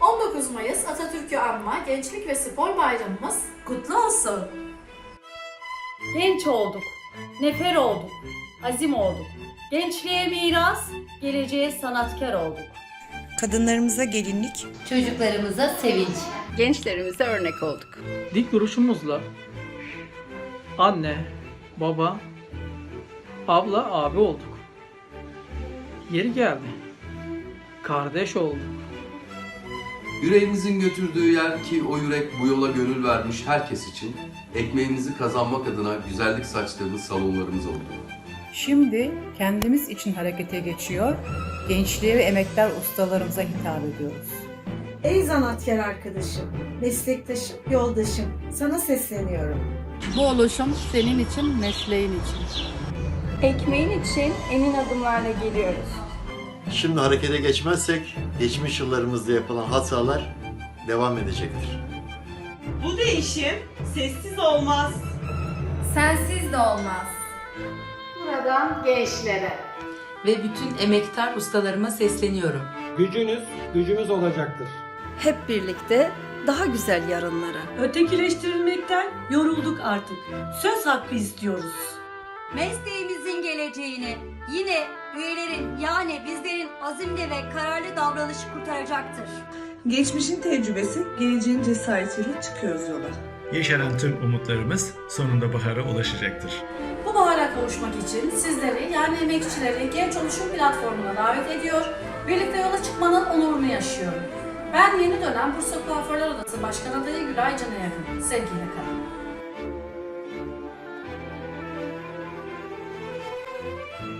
19 Mayıs Atatürk'ü anma Gençlik ve Spor Bayramımız kutlu olsun. Genç olduk, nefer olduk, azim olduk. Gençliğe miras, geleceğe sanatkar olduk. Kadınlarımıza gelinlik, Çocuklarımıza sevinç. gençlerimize örnek olduk. dik duruşumuzla anne, baba, abla, abi olduk. Yeri geldi. Kardeş olduk. Yüreğimizin götürdüğü yer ki o yürek bu yola gönül vermiş herkes için ekmeğimizi kazanmak adına güzellik saçtığımız salonlarımız oldu. Şimdi kendimiz için harekete geçiyor, gençliğe ve emektar ustalarımıza hitap ediyoruz. Ey zanaatkar arkadaşım, meslektaşım, yoldaşım, sana sesleniyorum. Bu oluşum senin için, mesleğin için. Ekmeğin için emin adımlarla geliyoruz. Şimdi harekete geçmezsek geçmiş yıllarımızda yapılan hatalar devam edecektir. Bu değişim sessiz olmaz. Sensiz de olmaz. Buradan gençlere. Ve bütün emektar ustalarıma sesleniyorum. Gücünüz, gücümüz olacaktır. Hep birlikte daha güzel yarınlara. Ötekileştirilmekten yorulduk artık. Söz hakkı istiyoruz. Mesleğimizin geleceğini yine üyelerin yani bizlerin azimli ve kararlı davranışı kurtaracaktır. Geçmişin tecrübesi geleceğin cesaretiyle çıkıyoruz yola. Yeşeren tüm umutlarımız sonunda bahara ulaşacaktır. Bu bahara kavuşmak için sizleri yani emekçileri Genç Oluşum platformuna davet ediyor. Birlikte yola çıkmanın onurunu yaşıyorum. Ben yeni dönem Bursa Kuaförler Odası Başkan Adayı Gülay Can'a yakın. Sevgiyle kalın. thank you